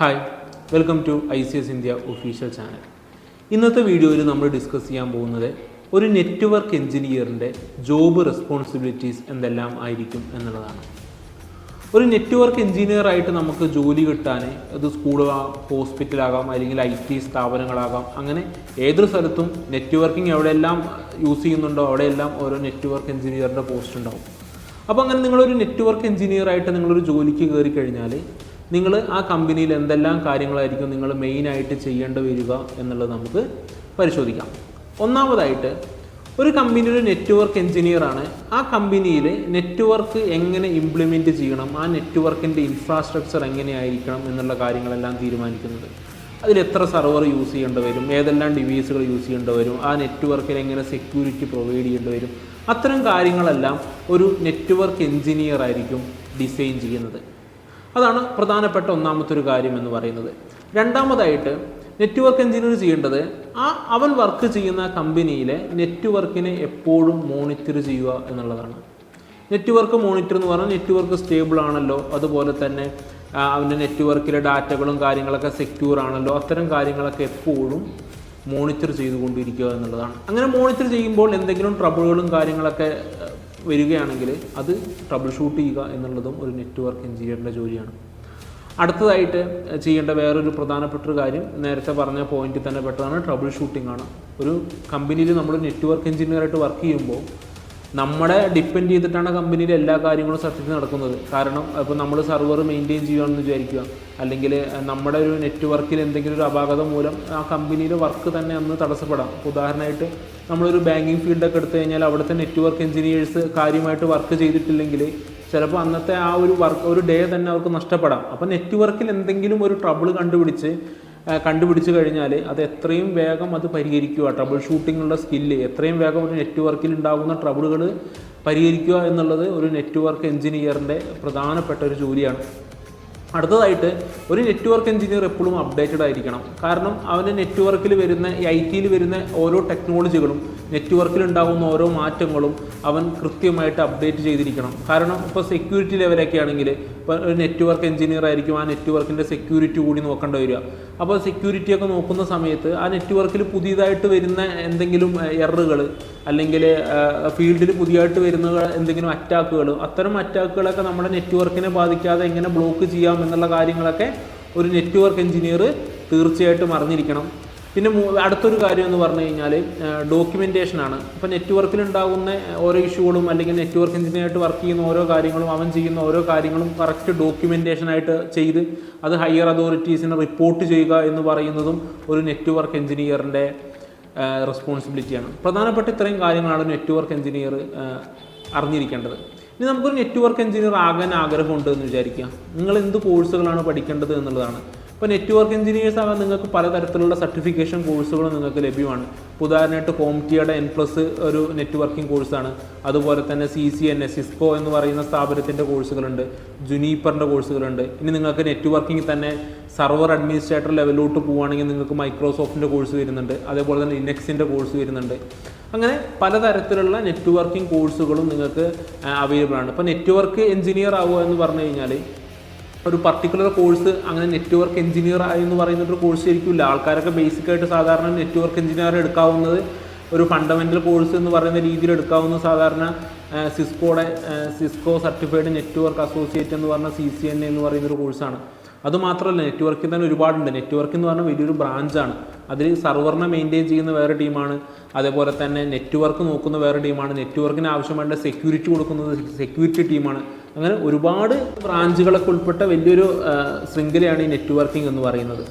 Hi welcome to I C S India official channel ഇന്നത്തെ വീഡിയോയിൽ നമ്മൾ ഡിസ്കസ് ചെയ്യാൻ പോകുന്നത് ഒരു നെറ്റ്വർക്ക് എഞ്ചിനീയറിന്റെ ജോബ് റെസ്പോൺസിബിലിറ്റീസ് എന്തെല്ലാം ആയിരിക്കും എന്നുള്ളതാണ്. ഒരു നെറ്റ്വർക്ക് എഞ്ചിനീയർ ആയിട്ട് നമുക്ക് ജോലി കിട്ടാൻ അത് സ്കൂളാകാം ഹോസ്പിറ്റലാകാം അല്ലെങ്കിൽ ഐ ടി സ്ഥാപനങ്ങളാകാം അങ്ങനെ ഏതൊരു സ്ഥലത്തും നെറ്റ്വർക്കിംഗ് എവിടെയെല്ലാം യൂസ് ചെയ്യുന്നുണ്ടോ അവിടെയെല്ലാം ഓരോ നെറ്റ്വർക്ക് എഞ്ചിനീയറിന്റെ പോസ്റ്റ് ഉണ്ടാവും. അപ്പോൾ അങ്ങനെ നിങ്ങളൊരു നെറ്റ്വർക്ക് എഞ്ചിനീയർ ആയിട്ട് നിങ്ങളൊരു ജോലിക്ക് കയറി കഴിഞ്ഞാൽ നിങ്ങൾ ആ കമ്പനിയിൽ എന്തെല്ലാം കാര്യങ്ങളായിരിക്കും നിങ്ങൾ മെയിനായിട്ട് ചെയ്യേണ്ടി വരിക എന്നുള്ളത് നമുക്ക് പരിശോധിക്കാം. ഒന്നാമതായിട്ട് ഒരു കമ്പനി ഒരു നെറ്റ്വർക്ക് എഞ്ചിനീയറാണ് ആ കമ്പനിയിൽ നെറ്റ്വർക്ക് എങ്ങനെ ഇംപ്ലിമെന്റ് ചെയ്യണം ആ നെറ്റ്വർക്കിന്റെ ഇൻഫ്രാസ്ട്രക്ചർ എങ്ങനെയായിരിക്കണം എന്നുള്ള കാര്യങ്ങളെല്ലാം തീരുമാനിക്കുന്നത്. അതിൽ എത്ര സെർവർ യൂസ് ചെയ്യേണ്ടി വരും ഏതെല്ലാം ഡിവൈസുകൾ യൂസ് ചെയ്യേണ്ടി വരും ആ നെറ്റ്വർക്കിൽ എങ്ങനെ സെക്യൂരിറ്റി പ്രൊവൈഡ് ചെയ്യേണ്ടി വരും അത്തരം കാര്യങ്ങളെല്ലാം ഒരു നെറ്റ്വർക്ക് എഞ്ചിനീയർ ആയിരിക്കും ഡിസൈൻ ചെയ്യുന്നത്. അതാണ് പ്രധാനപ്പെട്ട ഒന്നാമത്തെ ഒരു കാര്യം എന്ന് പറയുന്നത്. രണ്ടാമതായിട്ട് നെറ്റ്വർക്ക് എഞ്ചിനീയർ ചെയ്യേണ്ടത് ആ അവൻ വർക്ക് ചെയ്യുന്ന കമ്പനിയിലെ നെറ്റ്വർക്കിനെ എപ്പോഴും മോണിറ്റർ ചെയ്യുക എന്നുള്ളതാണ്. നെറ്റ്വർക്ക് മോണിറ്റർ എന്ന് പറഞ്ഞാൽ നെറ്റ്വർക്ക് സ്റ്റേബിൾ ആണല്ലോ അതുപോലെ തന്നെ അവന്റെ നെറ്റ്വർക്കിലെ ഡാറ്റകളും കാര്യങ്ങളൊക്കെ സെക്യൂർ ആണല്ലോ അത്തരം കാര്യങ്ങളൊക്കെ എപ്പോഴും മോണിറ്റർ ചെയ്തുകൊണ്ടിരിക്കുക എന്നുള്ളതാണ്. അങ്ങനെ മോണിറ്റർ ചെയ്യുമ്പോൾ എന്തെങ്കിലും ട്രബിളുകളും കാര്യങ്ങളൊക്കെ വരികയാണെങ്കിൽ അത് ട്രബിൾ ഷൂട്ട് ചെയ്യുക എന്നുള്ളതും ഒരു നെറ്റ്വർക്ക് എഞ്ചിനീയറിന്റെ ജോലിയാണ്. അടുത്തതായിട്ട് ചെയ്യേണ്ട വേറൊരു പ്രധാനപ്പെട്ട ഒരു കാര്യം നേരത്തെ പറഞ്ഞ പോയിന്റിൽ തന്നെ പെട്ടതാണ് ട്രബിൾ ഷൂട്ടിംഗ് ആണ്. ഒരു കമ്പനിയിൽ നമ്മൾ നെറ്റ്വർക്ക് എഞ്ചിനീയറായിട്ട് വർക്ക് ചെയ്യുമ്പോൾ നമ്മളെ ഡിപ്പെൻഡ് ചെയ്തിട്ടാണ് കമ്പനിയിൽ എല്ലാ കാര്യങ്ങളും സത്യത്തിൽ നടക്കുന്നത്. കാരണം ഇപ്പോൾ നമ്മൾ സർവർ മെയിന്റെയിൻ ചെയ്യുകയാണെന്ന് വിചാരിക്കുക. അല്ലെങ്കിൽ നമ്മുടെ ഒരു നെറ്റ്വർക്കിൽ എന്തെങ്കിലും ഒരു അപാകത മൂലം ആ കമ്പനിയിലെ വർക്ക് തന്നെ അന്ന് തടസ്സപ്പെടാം. ഉദാഹരണമായിട്ട് നമ്മളൊരു ബാങ്കിങ് ഫീൽഡൊക്കെ എടുത്തു കഴിഞ്ഞാൽ അവിടുത്തെ നെറ്റ്വർക്ക് എഞ്ചിനീയേഴ്സ് കാര്യമായിട്ട് വർക്ക് ചെയ്തിട്ടില്ലെങ്കിൽ ചിലപ്പോൾ അന്നത്തെ ആ ഒരു വർക്ക് ഒരു ഡേ തന്നെ അവർക്ക് നഷ്ടപ്പെടാം. അപ്പോൾ നെറ്റ്വർക്കിൽ എന്തെങ്കിലും ഒരു ട്രബിൾ കണ്ടുപിടിച്ച് കണ്ടുപിടിച്ച് കഴിഞ്ഞാൽ അത് എത്രയും വേഗം അത് പരിഹരിക്കുക. ട്രബിൾ ഷൂട്ടിങ്ങുള്ള സ്കില്ല് എത്രയും വേഗം ഒരു നെറ്റ്വർക്കിൽ ഉണ്ടാകുന്ന ട്രബിളുകൾ പരിഹരിക്കുക എന്നുള്ളത് ഒരു നെറ്റ്വർക്ക് എഞ്ചിനീയറിന്റെ പ്രധാനപ്പെട്ട ഒരു ജോലിയാണ്. അടുത്തതായിട്ട് ഒരു നെറ്റ്വർക്ക് എഞ്ചിനീയർ എപ്പോഴും അപ്ഡേറ്റഡ് ആയിരിക്കണം. കാരണം അവന്റെ നെറ്റ്വർക്കിൽ വരുന്ന ഐ ടിയിൽ വരുന്ന ഓരോ ടെക്നോളജികളും നെറ്റ്വർക്കിൽ ഉണ്ടാകുന്ന ഓരോ മാറ്റങ്ങളും അവൻ കൃത്യമായിട്ട് അപ്ഡേറ്റ് ചെയ്തിരിക്കണം. കാരണം ഇപ്പോൾ സെക്യൂരിറ്റി ലെവലൊക്കെ ആണെങ്കിൽ ഇപ്പോൾ ഒരു നെറ്റ്വർക്ക് എഞ്ചിനീയർ ആയിരിക്കും ആ നെറ്റ്വർക്കിന്റെ സെക്യൂരിറ്റി കൂടി നോക്കേണ്ടി വരിക. അപ്പോൾ സെക്യൂരിറ്റിയൊക്കെ നോക്കുന്ന സമയത്ത് ആ നെറ്റ്വർക്കിൽ പുതിയതായിട്ട് വരുന്ന എന്തെങ്കിലും എററുകൾ അല്ലെങ്കിൽ ഫീൽഡിൽ പുതിയതായിട്ട് വരുന്ന എന്തെങ്കിലും അറ്റാക്കുകൾ അത്തരം അറ്റാക്കുകളൊക്കെ നമ്മുടെ നെറ്റ്വർക്കിനെ ബാധിക്കാതെ എങ്ങനെ ബ്ലോക്ക് ചെയ്യാം എന്നുള്ള കാര്യങ്ങളൊക്കെ ഒരു നെറ്റ്വർക്ക് എഞ്ചിനീയർ തീർച്ചയായിട്ടും അറിഞ്ഞിരിക്കണം. പിന്നെ അടുത്തൊരു കാര്യം എന്ന് പറഞ്ഞു കഴിഞ്ഞാൽ ഡോക്യുമെന്റേഷൻ ആണ്. ഇപ്പോൾ നെറ്റ്വർക്കിൽ ഉണ്ടാകുന്ന ഓരോ ഇഷ്യൂകളും അല്ലെങ്കിൽ നെറ്റ്വർക്ക് എഞ്ചിനീയറായിട്ട് വർക്ക് ചെയ്യുന്ന ഓരോ കാര്യങ്ങളും അവൻ ചെയ്യുന്ന ഓരോ കാര്യങ്ങളും കറക്റ്റ് ഡോക്യുമെന്റേഷൻ ആയിട്ട് ചെയ്ത് അത് ഹയർ അതോറിറ്റീസിന് റിപ്പോർട്ട് ചെയ്യുക എന്ന് പറയുന്നതും ഒരു നെറ്റ്വർക്ക് എഞ്ചിനീയറിന്റെ റെസ്പോൺസിബിലിറ്റിയാണ് പ്രധാനപ്പെട്ട ഇത്രയും കാര്യങ്ങളാണ് നെറ്റ്വർക്ക് എഞ്ചിനീയർ അറിഞ്ഞിരിക്കേണ്ടത്. ഇനി നമുക്കൊരു നെറ്റ്വർക്ക് എഞ്ചിനീയർ ആകാൻ ആഗ്രഹമുണ്ട് എന്ന് വിചാരിക്കുക. നിങ്ങൾ എന്ത് കോഴ്സുകളാണ് പഠിക്കേണ്ടത് എന്നുള്ളതാണ്. ഇപ്പോൾ നെറ്റ്വർക്ക് എഞ്ചിനീയേഴ്സ് ആകാൻ നിങ്ങൾക്ക് പലതരത്തിലുള്ള സർട്ടിഫിക്കേഷൻ കോഴ്സുകൾ നിങ്ങൾക്ക് ലഭ്യമാണ്. ഉദാഹരണമായിട്ട് ഉദാഹരണമായിട്ട് ടിയുടെ എൻ പ്ലസ് ഒരു നെറ്റ്വർക്കിംഗ് കോഴ്സാണ് അതുപോലെ തന്നെ C C N S Cisco എന്ന് പറയുന്ന സ്ഥാപനത്തിന്റെ കോഴ്സുകളുണ്ട് ജുനീപ്പറിന്റെ കോഴ്സുകളുണ്ട് ഇനി നിങ്ങൾക്ക് നെറ്റ്വർക്കിംഗ് തന്നെ സർവർ അഡ്മിനിസ്ട്രേറ്റർ ലെവലിലോട്ട് പോവുകയാണെങ്കിൽ നിങ്ങൾക്ക് മൈക്രോസോഫ്റ്റിന്റെ കോഴ്സ് വരുന്നുണ്ട്. അതേപോലെ തന്നെ ലിനക്സിന്റെ കോഴ്സ് വരുന്നുണ്ട്. അങ്ങനെ പലതരത്തിലുള്ള നെറ്റ്വർക്കിംഗ് കോഴ്സുകളും നിങ്ങൾക്ക് അവൈലബിൾ ആണ്. ഇപ്പോൾ നെറ്റ്വർക്ക് എഞ്ചിനീയർ ആവുക എന്ന് പറഞ്ഞു കഴിഞ്ഞാൽ ഒരു പർട്ടിക്കുലർ കോഴ്സ് അങ്ങനെ നെറ്റ്വർക്ക് എഞ്ചിനീയർ ആയി എന്ന് പറയുന്ന ഒരു കോഴ്സ് ശരിക്കില്ല ആൾക്കാരൊക്കെ ബേസിക് ആയിട്ട് സാധാരണ നെറ്റ്വർക്ക് എഞ്ചിനീയർ എടുക്കാവുന്നത് ഒരു ഫണ്ടമെന്റൽ കോഴ്സ് എന്ന് പറയുന്ന രീതിയിൽ എടുക്കാവുന്ന സാധാരണ സിസ്കോയുടെ സിസ്കോ സർട്ടിഫൈഡ് നെറ്റ്വർക്ക് അസോസിയേറ്റ് എന്ന് പറഞ്ഞ സി സി എൻ എന്ന് പറയുന്ന ഒരു കോഴ്സാണ് അതുമാത്രമല്ല നെറ്റ്വർക്കിൽ തന്നെ ഒരുപാടുണ്ട്. നെറ്റ്വർക്ക് എന്ന് പറഞ്ഞാൽ വലിയൊരു ബ്രാഞ്ചാണ്. അതിൽ സർവറിനെ മെയിന്റെയിൻ ചെയ്യുന്ന വേറെ ടീമാണ്. അതേപോലെ തന്നെ നെറ്റ്വർക്ക് നോക്കുന്ന വേറെ ടീമാണ്. നെറ്റ്വർക്കിന് ആവശ്യമായിട്ട് സെക്യൂരിറ്റി കൊടുക്കുന്നത് സെക്യൂരിറ്റി ടീമാണ്. അങ്ങനെ ഒരുപാട് ബ്രാഞ്ചുകളൊക്കെ ഉൾപ്പെട്ട വലിയൊരു ശൃംഖലയാണ് ഈ നെറ്റ്വർക്കിംഗ് എന്ന് പറയുന്നത്.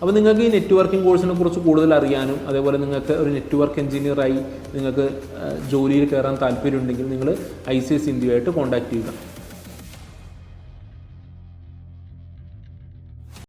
അപ്പോൾ നിങ്ങൾക്ക് ഈ നെറ്റ്വർക്കിംഗ് കോഴ്സിനെ കുറിച്ച് കൂടുതൽ അറിയാനും അതേപോലെ നിങ്ങൾക്ക് ഒരു നെറ്റ്വർക്ക് എഞ്ചിനീയറായി നിങ്ങൾക്ക് ജോലിയിൽ കയറാൻ താല്പര്യമുണ്ടെങ്കിൽ നിങ്ങൾ ഐ സി എസ് ഇന്ത്യയുമായിട്ട് കോൺടാക്ട് ചെയ്യുക.